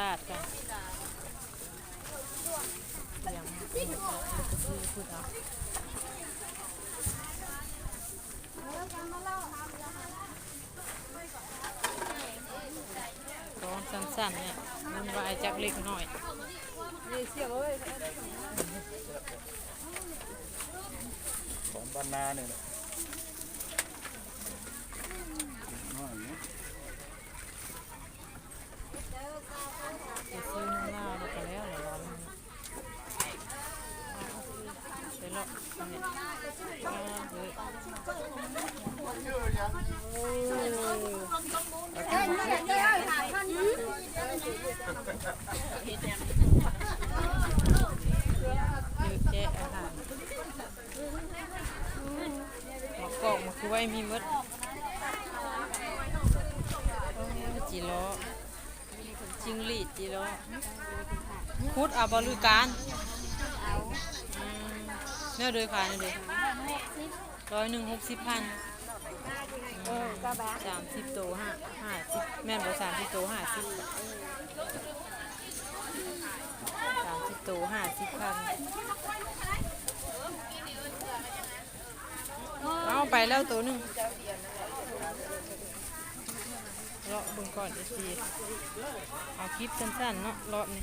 ลาดกันอย่างพูดพูดเอาร้องสั้นๆเนี่ยมันวายจากเล็กหน่อยของบานนาเนี่ยแหละน้อยเนี่ย ไปซื้อน้ำลาวแล้วก็แล้วเหรอร้อนมันไปเลาะอันนี้อ่าเฮ้ยเยอะแยะอาหารมะกอกมะคือไว้มีมดจีล้อ จิงหรีดจีล้อคุดเอาบริการอืมแนวเดยขายแนวเดยร้อยหนึ่งหกสิบพันสามสิบโตห้าห้าสิบแม่นบ่สามสิบโตห้าสิบสามสิบโตห้าสิบพันเอาไปแล้วตัวหนึ่งเลาะเบิ่งก่อนเอซีเอาคลิปสั้นๆเนาะรอบนี้